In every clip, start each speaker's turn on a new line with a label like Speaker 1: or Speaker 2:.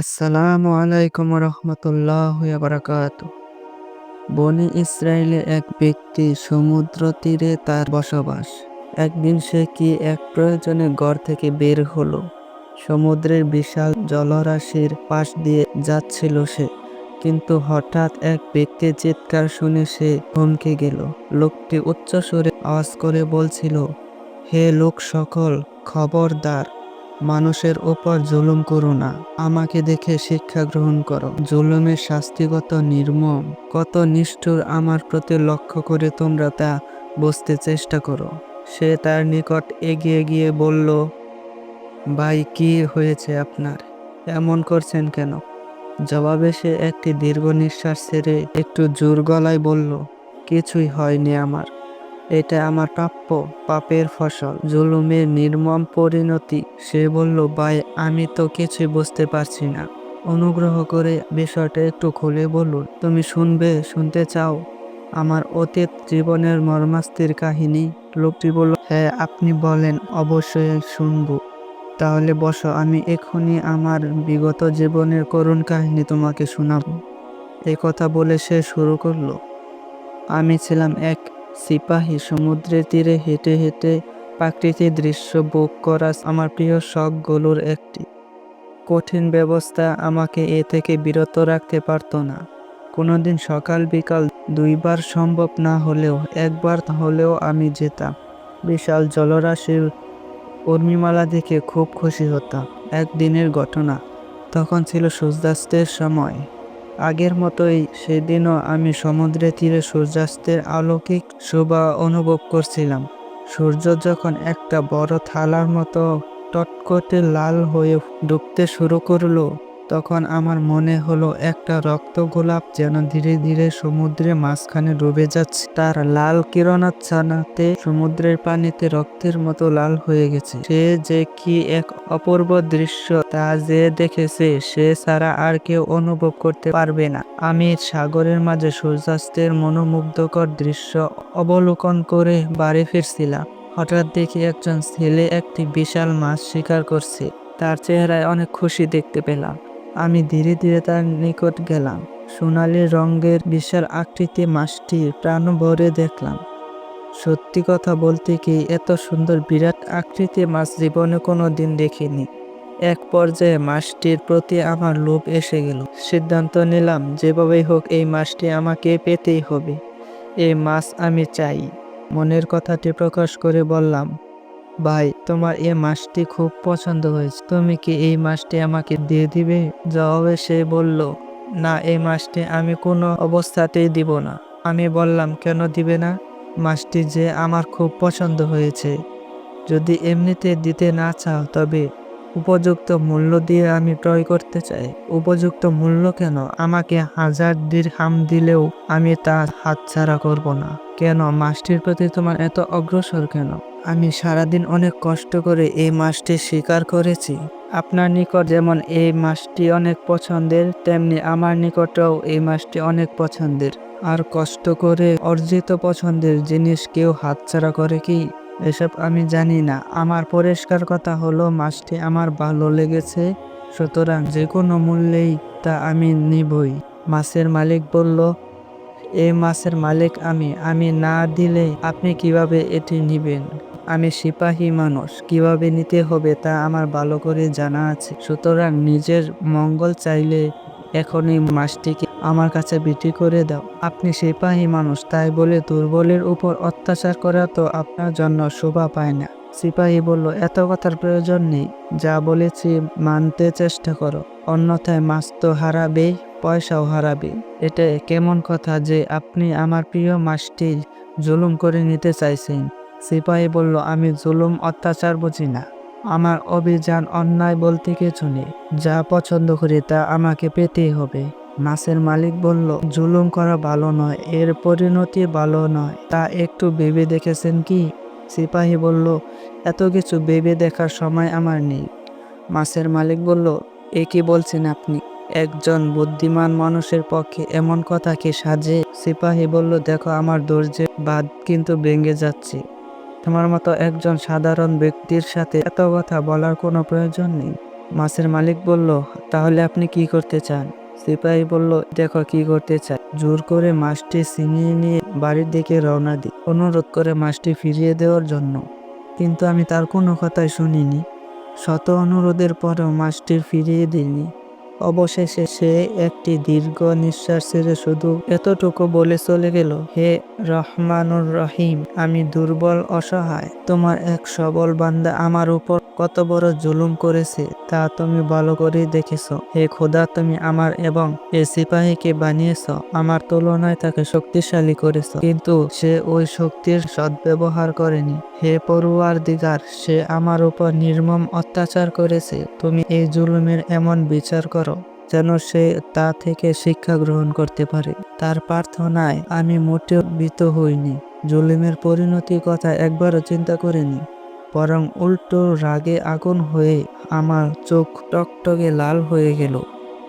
Speaker 1: আসসালামু আলাইকুম রহমতুল্লাহ বারাকাত বনি ইসরায়েলে এক ব্যক্তি সমুদ্র তীরে তার বসবাস। একদিন সে কি এক প্রয়োজনে ঘর থেকে বের হলো? সমুদ্রের বিশাল জলরাশির পাশ দিয়ে যাচ্ছিল সে, কিন্তু হঠাৎ এক ব্যক্তির চিৎকার শুনে সে থমকে গেল। লোকটি উচ্চস্বরে আওয়াজ করে বলছিল, হে লোক সকল, খবরদার মানুষের ওপর জুলুম করো না। আমাকে দেখে শিক্ষা গ্রহণ করো। জুলুমের শাস্তিগত নির্মম, কত নিষ্ঠুর আমার প্রতি লক্ষ্য করে তোমরা তা বুঝতে চেষ্টা করো। সে তার নিকট এগিয়ে গিয়ে বলল, ভাই, কি হয়েছে আপনার? এমন করছেন কেন? জবাবে সে একটি দীর্ঘ নিঃশ্বাস ছেড়ে একটু জোর গলায় বলল, কিছুই হয়নি আমার। এটা আমার প্রাপ্য পাপের ফসল, জুলুমের নির্মম পরিণতি। সে বলল, ভাই, আমি তো কিছুই বুঝতে পারছি না। অনুগ্রহ করে বিষয়টা একটু খুলে বলুন। তুমি শুনবে, শুনতে চাও? আমার অতীত জীবনের মর্মাস্তির কাহিনী। লোকটি বলল হ্যাঁ আপনি বলেন, অবশ্যই শুনব। তাহলে বসো, আমি এখনই আমার বিগত জীবনের করুণ কাহিনী তোমাকে শোনাবো। এই কথা বলে সে শুরু করল। আমি ছিলাম এক সিপাহী সমুদ্রের তীরে হেঁটে হেঁটে প্রাকৃতিক দৃশ্য ভোগ করা আমার প্রিয় শখগুলোর একটি। কঠিন ব্যবস্থা আমাকে এ থেকে বিরত রাখতে পারত না। কোনোদিন সকাল বিকাল দুইবার সম্ভব না হলেও একবার হলেও আমি যেতাম। বিশাল জলরাশির উর্মিমালা দেখে খুব খুশি হতাম। একদিনের ঘটনা তখন ছিল সূর্যাস্তের সময়। আগের মতোই সেদিনও আমি সমুদ্রের তীরে সূর্যাস্তের অলৌকিক শোভা অনুভব করছিলাম। সূর্য যখন একটা বড় থালার মতো টটকটে লাল হয়ে ডুবতে শুরু করল তখন আমার মনে হলো একটা রক্ত গোলাপ যেন ধীরে ধীরে সমুদ্রের মাঝখানে ডুবে যাচ্ছে। তার লাল কিরণাচ্ছানাতে সমুদ্রের পানিতে রক্তের মতো লাল হয়ে গেছে। সে যে কি এক অপূর্ব দৃশ্য তা যে দেখেছে, সে ছাড়া আর কেউ অনুভব করতে পারবে না। আমি সাগরের মাঝে সূর্যাস্তের মনোমুগ্ধকর দৃশ্য অবলোকন করে বাড়ি ফিরছিলাম। হঠাৎ দেখি একজন ছেলে একটি বিশাল মাছ শিকার করছে। তার চেহারায় অনেক খুশি দেখতে পেলাম। আমি ধীরে ধীরে তার নিকট গেলাম। সোনালি রঙের বিশাল আকৃতি মাছটি প্রাণ ভরে দেখলাম। সত্যি কথা বলতে কি, এত সুন্দর বিরাট আকৃতি মাছ জীবনে কোনো দিন দেখিনি। এক পর্যায়ে মাছটির প্রতি আমার লোভ এসে গেল। সিদ্ধান্ত নিলাম, যেভাবেই হোক এই মাছটি আমাকে পেতেই হবে। এই মাছ আমি চাই। মনের কথাটি প্রকাশ করে বললাম ভাই, তোমার এই মাছটি খুব পছন্দ হয়েছে। তুমি কি এই মাছটি আমাকে দিয়ে দিবে? জবাবে সে বলল, না, এই মাছটি আমি কোনো অবস্থাতেই দিব না। আমি বললাম, কেন দিবে না? মাছটি যে আমার খুব পছন্দ হয়েছে। যদি এমনিতে দিতে না চাও, তবে উপযুক্ত মূল্য দিয়ে আমি ক্রয় করতে চাই। উপযুক্ত মূল্য কেন? আমাকে হাজার হাম দিলেও আমি তার হাতছাড়া করব না। কেন? মাছটির প্রতি তোমার এত অগ্রসর কেন? আমি সারাদিন অনেক কষ্ট করে এই মাছটি শিকার করেছি। আপনার নিকট যেমন এই মাছটি অনেক পছন্দের, তেমনি আমার নিকটেও এই মাছটি অনেক পছন্দের। আর কষ্ট করে অর্জিত পছন্দের জিনিস কেউ হাতছাড়া করে কি? এসব আমি জানি না। আমার পরিষ্কার কথা হলো, মাছটি আমার ভালো লেগেছে, সুতরাং যে কোনো মূল্যেই তা আমি নিবই। মাছের মালিক বলল এই মাছের মালিক আমি আমি না দিলে আপনি কীভাবে এটি নিবেন? আমি সিপাহী মানুষ, কীভাবে নিতে হবে তা আমার ভালো করে জানা আছে। সুতরাং নিজের মঙ্গল চাইলে এখনই মাছটিকে আমার কাছে বিক্রি করে দাও। আপনি সিপাহী মানুষ, তাই বলে দুর্বলের উপর অত্যাচার করা তো আপনার জন্য শোভা পায় না। সিপাহী বলল, এত কথার প্রয়োজন নেই। যা বলেছি মানতে চেষ্টা করো। অন্যথায় মাছ তো হারাবে পয়সাও হারাবে। এটা কেমন কথা যে আপনি আমার প্রিয় মাছটি জুলুম করে নিতে চাইছেন। সিপাহী বলল, আমি জুলুম, অত্যাচার বুঝি না। আমার অভিযান অন্যায় বলতে কিছু নেই। যা পছন্দ করি তা আমাকে পেতেই হবে। মাছের মালিক বলল, জুলুম করা ভালো নয়, এর পরিণতি ভালো নয়। তা একটু ভেবে দেখেছেন কি? সিপাহী বলল, এত কিছু ভেবে দেখার সময় আমার নেই। মাছের মালিক বলল, এ কি বলছেন আপনি? একজন বুদ্ধিমান মানুষের পক্ষে এমন কথা কি সাজে। সিপাহী বলল, দেখো, আমার ধৈর্যের বাদ কিন্তু ভেঙে যাচ্ছে। তোমার মতো একজন সাধারণ ব্যক্তির সাথে এত কথা বলার কোনো প্রয়োজন নেই। মাছের মালিক বলল, তাহলে আপনি কি করতে চান? সিপাহি বলল, দেখো, কি করতে চাই। জোর করে মাছটি ছিনিয়ে নিয়ে বাড়ির দিকে রওনা দিই। অনুরোধ করে মাছটি ফিরিয়ে দেওয়ার জন্য। কিন্তু আমি তার কোনো কথাই শুনিনি। শত অনুরোধের পরেও মাছটি ফিরিয়ে দিইনি। অবশেষে সে একটি দীর্ঘ নিঃশ্বাস ছেড়ে শুধু এতটুকু বলে চলে গেল, হে রহমানুর রহিম, আমি দুর্বল, অসহায়, তোমার এক সবল বান্দা আমার উপর কত বড় জুলুম করেছে তা তুমি ভালো করে দেখেছ। হে খোদা, তুমি আমার এবং এ সিপাহীকে বানিয়েছ। আমার তুলনায় তাকে শক্তিশালী করেছ। কিন্তু সে ওই শক্তির সদ্ব্যবহার করেনি। হে পড়ুয়ার দিগার সে আমার উপর নির্মম অত্যাচার করেছে। তুমি এই জুলুমের এমন বিচার করো যেন সে তা থেকে শিক্ষা গ্রহণ করতে পারে। তার প্রার্থনায় আমি মোটেও ভীত হইনি। জুলুমের পরিণতির কথা একবারও চিন্তা করিনি। বরং উল্টো রাগে আগুন হয়ে আমার চোখ টকটকে লাল হয়ে গেল।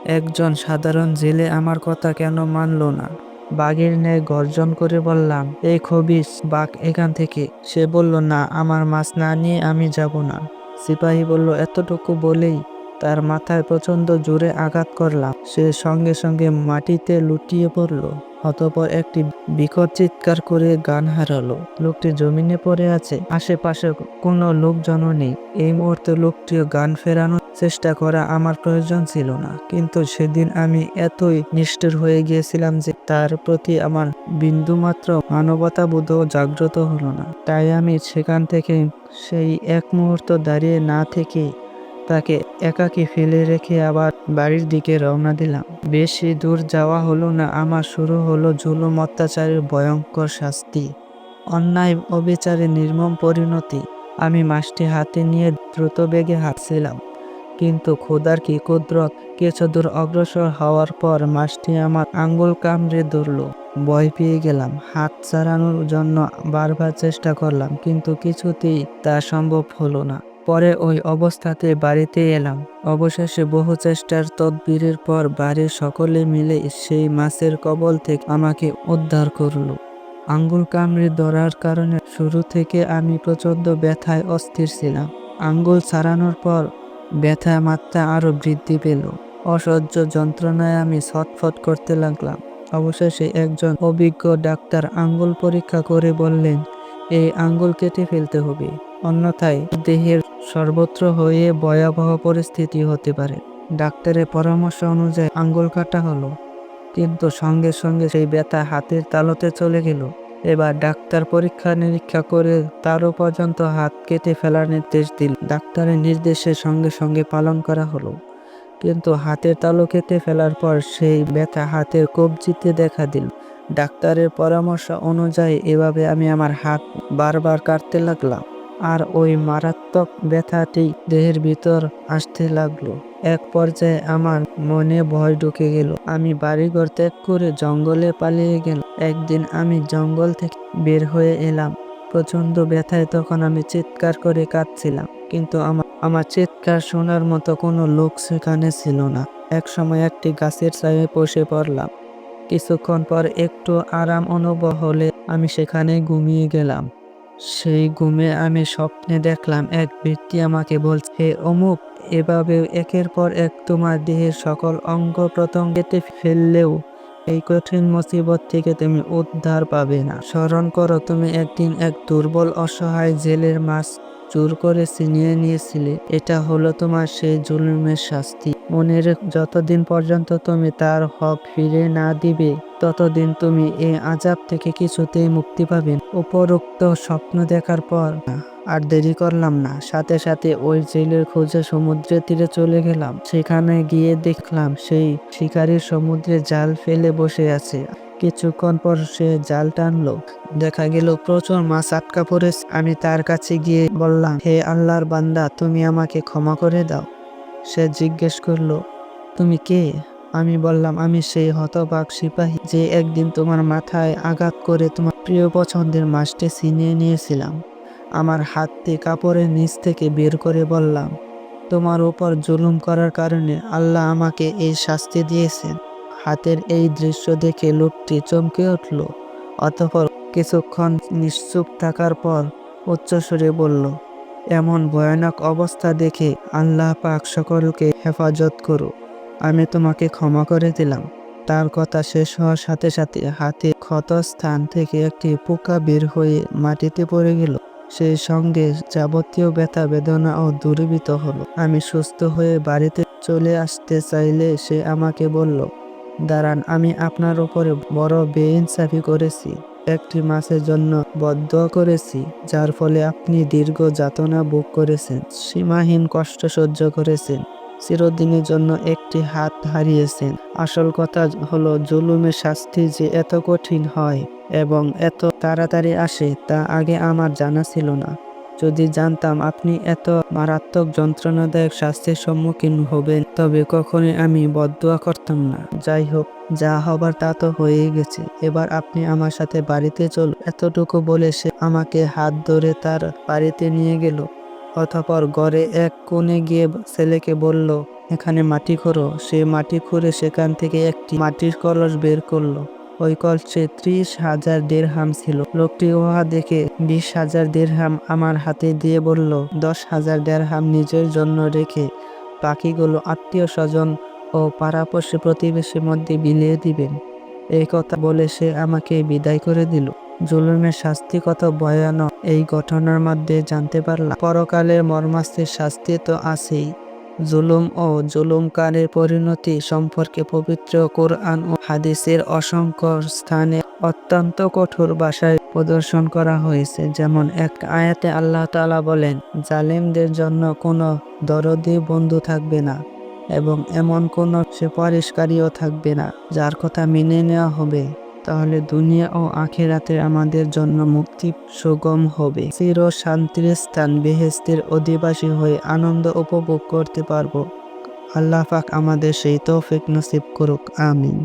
Speaker 1: একজন সাধারণ জেলে আমার কথা কেন মানল না? বাঘের ন্যায় গর্জন করে বললাম এই খবিস বাঘ এখান থেকে। সে বলল, না, আমার মাছ না নিয়ে আমি যাব না। সিপাহী বলল, এতটুকু বলেই তার মাথায় প্রচণ্ড জোরে আঘাত করলাম। সে সঙ্গে সঙ্গে মাটিতে লুটিয়ে পড়ল। অতপর একটি বিকট চিৎকার করে গান হারালো। লোকটি জমিনে পড়ে আছে, আশেপাশে কোনো লোকজনও নেই। এই মুহূর্তে লোকটিও গান ফেরানোর চেষ্টা করা আমার প্রয়োজন ছিল না, কিন্তু সেদিন আমি এতই নিষ্ঠুর হয়ে গিয়েছিলাম যে তার প্রতি আমার বিন্দুমাত্র মানবতাবোধও জাগ্রত হলো না। তাই আমি সেখান থেকে সেই এক মুহূর্ত দাঁড়িয়ে না থেকে তাকে একাকী ফেলে রেখে আবার বাড়ির দিকে রওনা দিলাম। বেশি দূর যাওয়া হলো না, আমার শুরু হলো জুলুম, অত্যাচারের ভয়ঙ্কর শাস্তি, অন্যায়, অবিচারে নির্মম পরিণতি। আমি মাছটি হাতে নিয়ে দ্রুত বেগে হাঁটছিলাম, কিন্তু খোদার কি কুদরত, কিছু দূর অগ্রসর হওয়ার পর মাছটি আমার আঙ্গুল কামড়ে ধরল। ভয় পেয়ে গেলাম, হাত ছাড়ানোর জন্য বারবার চেষ্টা করলাম, কিন্তু কিছুতেই তা সম্ভব হলো না। পরে ওই অবস্থাতে বাড়িতে এলাম। অবশেষে বহু চেষ্টার তদবিরের পর বাড়ির সকলে মিলে সেই মাছের কবল থেকে আমাকে উদ্ধার করল। আঙ্গুল কামড়ে ধরার কারণে শুরু থেকে আমি প্রচণ্ড ব্যথায় অস্থির ছিলাম। আঙ্গুল ছাড়ানোর পর ব্যথা মাত্রা আরও বৃদ্ধি পেল। অসহ্য যন্ত্রণায় আমি ছটফট করতে লাগলাম। অবশেষে একজন অভিজ্ঞ ডাক্তার আঙ্গুল পরীক্ষা করে বললেন, এই আঙ্গুল কেটে ফেলতে হবে। অন্যথায় দেহের সর্বত্র হয়ে ভয়াবহ পরিস্থিতি হতে পারে। ডাক্তারের পরামর্শ অনুযায়ী আঙ্গুল কাটা হলো, কিন্তু সঙ্গে সঙ্গে সেই ব্যথা হাতের তালুতে চলে গেল। এবার ডাক্তার পরীক্ষা নিরীক্ষা করে তারও পর্যন্ত হাত কেটে ফেলার নির্দেশ দিল। ডাক্তারের নির্দেশে সঙ্গে সঙ্গে পালন করা হলো, কিন্তু হাতের তালু কেটে ফেলার পর সেই ব্যথা হাতের কবজিতে দেখা দিল। ডাক্তারের পরামর্শ অনুযায়ী এভাবে আমি আমার হাত বারবার কাটতে লাগলাম। আর ওই মারাত্মক ব্যথাটি দেহের ভিতর আসতে লাগল। এক পর্যায়ে আমার মনে ভয় ঢুকে গেল। আমি বাড়িঘর ত্যাগ করে জঙ্গলে পালিয়ে গেল একদিন আমি জঙ্গল থেকে বের হয়ে এলাম। প্রচণ্ড ব্যথায় তখন আমি চিৎকার করে কাঁদছিলাম। কিন্তু আমার আমার চিৎকার শোনার মতো কোনো লোক সেখানে ছিল না। এক সময় একটি গাছের ছায়ে বসে পড়লাম। কিছুক্ষণ পর একটু আরাম অনুভব হলে আমি সেখানে ঘুমিয়ে গেলাম। সেই ঘুমে আমি স্বপ্নে দেখলাম এক ব্যক্তি আমাকে বলছে অমুক এভাবে একের পর এক তোমার দেহের সকল অঙ্গ প্রত্যঙ্গ কেটে ফেললেও এই কঠিন মুসিবত থেকে তুমি উদ্ধার পাবে না। স্মরণ করো, তুমি একদিন এক দুর্বল, অসহায় জেলের মাছ চুর করে ছিনিয়ে নিয়েছিলে, এটা হলো তোমার সেই জুলুমের শাস্তি। মনের যতদিন পর্যন্ত তুমি তার হক ফিরে না দিবে, ততদিন তুমি এই আজাব থেকে কিছুতেই মুক্তি পাবেন উপরোক্ত স্বপ্ন দেখার পর আর দেরি করলাম না। সাথে সাথে ওই জেলের খোঁজে সমুদ্রের তীরে চলে গেলাম। সেখানে গিয়ে দেখলাম সেই শিকারীর সমুদ্রে জাল ফেলে বসে আছে। কিছুক্ষণ পর সে জাল টানলো। দেখা গেল, প্রচুর মাছ আটকা পড়েছে। আমি তার কাছে গিয়ে বললাম, হে আল্লাহর বান্দা, তুমি আমাকে ক্ষমা করে দাও। সে জিজ্ঞেস করল, তুমি কে? আমি বললাম, আমি সেই হতবাক সিপাহী যে একদিন তোমার মাথায় আঘাত করে তোমার প্রিয় পছন্দের মাছটি ছিনিয়ে নিয়েছিলাম। আমার হাতটি কাপড়ের নিচ থেকে বের করে বললাম, তোমার ওপর জুলুম করার কারণে আল্লাহ আমাকে এই শাস্তি দিয়েছেন। হাতের এই দৃশ্য দেখে লোকটি চমকে উঠল, অতঃপর কিছুক্ষণ নিশ্চুপ থাকার পর উচ্চস্বরে বলল, এমন ভয়ানক অবস্থা দেখে আল্লাহ পাক সকলকে হেফাজত করুক। আমি তোমাকে ক্ষমা করে দিলাম। তার কথা শেষ হওয়ার সাথে সাথে হাতে ক্ষত স্থান থেকে একটি পোকা বের হয়ে মাটিতে পড়ে গেল। সেই সঙ্গে যাবতীয় ব্যথা, বেদনা ও দূরীভূত হলো। আমি সুস্থ হয়ে বাড়িতে চলে আসতে চাইলে সে আমাকে বলল দাঁড়ান, আমি আপনার উপরে বড় বেইনসাফি করেছি, একটি মাসের জন্য বদ্ধ করেছি, যার ফলে আপনি দীর্ঘ যাতনা ভোগ করেছেন, সীমাহীন কষ্ট সহ্য করেছেন, চিরদিনের জন্য একটি হাত হারিয়েছেন। আসল কথা হলো, জুলুমের শাস্তি যে এত কঠিন হয় এবং এত তাড়াতাড়ি আসে তা আগে আমার জানা ছিল না। যদি জানতাম আপনি এত মারাত্মক যন্ত্রণাদায়ক শাস্তির সম্মুখীন হবেন, তবে কখনোই আমি বদুয়া করতাম না। যাই হোক, যা হবার তা তো হয়েই গেছে। এবার আপনি আমার সাথে বাড়িতে চল এতটুকু বলে সে আমাকে হাত ধরে তার বাড়িতে নিয়ে গেল। অতপর ঘরে এক কোণে গিয়ে ছেলেকে বলল, এখানে মাটি খোঁড়ো। সে মাটি খুঁড়ে সেখান থেকে একটি মাটির কলস বের করল। ওই কলসে ত্রিশ হাজার দেড়হাম ছিল। লোকটি উহা দেখে বিশ হাজার দেড়হাম আমার হাতে দিয়ে বলল, দশ হাজার দেড়হাম নিজের জন্য রেখে বাকিগুলো আত্মীয় স্বজন ও পাড়াপড়শি প্রতিবেশীর মধ্যে বিলিয়ে দিবেন। এই কথা বলে সে আমাকে বিদায় করে দিল। জুলুমের শাস্তি কত ভয়ানক এই ঘটনার মধ্যে জানতে পারলাম। পরকালের মর্মাস্তির শাস্তি তো আছেই। জুলুম ও জুলুমকারের পরিণতি সম্পর্কে পবিত্র কোরআন ও হাদিসের অসংখ্য স্থানে অত্যন্ত কঠোর ভাষায় প্রদর্শন করা হয়েছে। যেমন এক আয়াতে আল্লাহ তালা বলেন, জালেমদের জন্য কোনো দরদি বন্ধু থাকবে না এবং এমন কোনো সুপারিশকারীও থাকবে না, যার কথা মেনে নেওয়া হবে। তাহলে দুনিয়া ও আখেরাতে আমাদের জন্য মুক্তি সুগম হবে। চির শান্তির স্থান বেহেস্তের অধিবাসী হয়ে আনন্দ উপভোগ করতে পারব। আল্লাহ পাক আমাদের সেই তৌফিক নসিব করুক, আমিন।